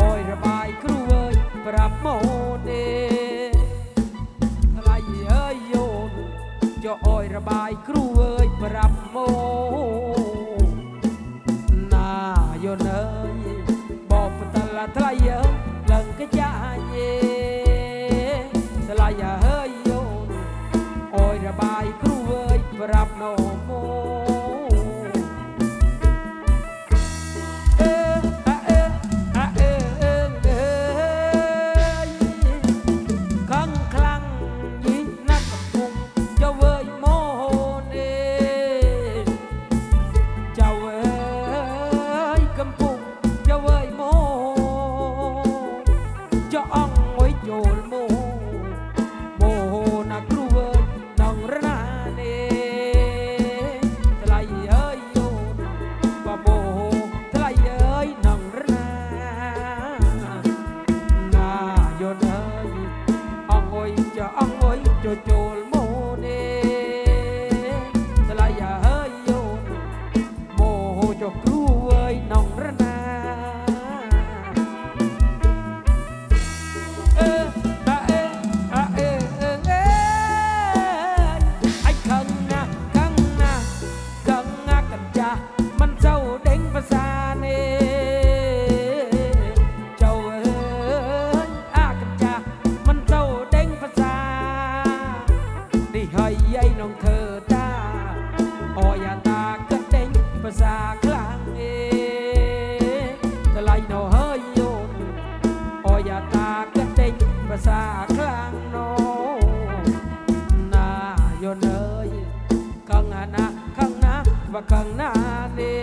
អើយរបាយគ្រូអើយប្រាប់ម៉ូនេថ្លៃអើយយោនចុះអើយរបាយគ្រូអើយប្រាប់ម៉ូណាយោនអើយបបតលាថ្លៃអើយឡើងកចាយេថ្លៃអើយយោនអើយរបាយគ្រូអើយប្រាប់ណូម៉ូ เด้งภาษาเนเจ้าเอ้ยอากันจามันเจ้าเด้งภาษาได้ให้ยายน้องเธอตาออยาตาก็เด้งภาษาคลางเอทลายโนเฮยโยนออยาตาก็เด้งภาษาคลางโนนาโยนเอ้ยข้างหน้าข้างหน้าว่าข้างหน้าเน่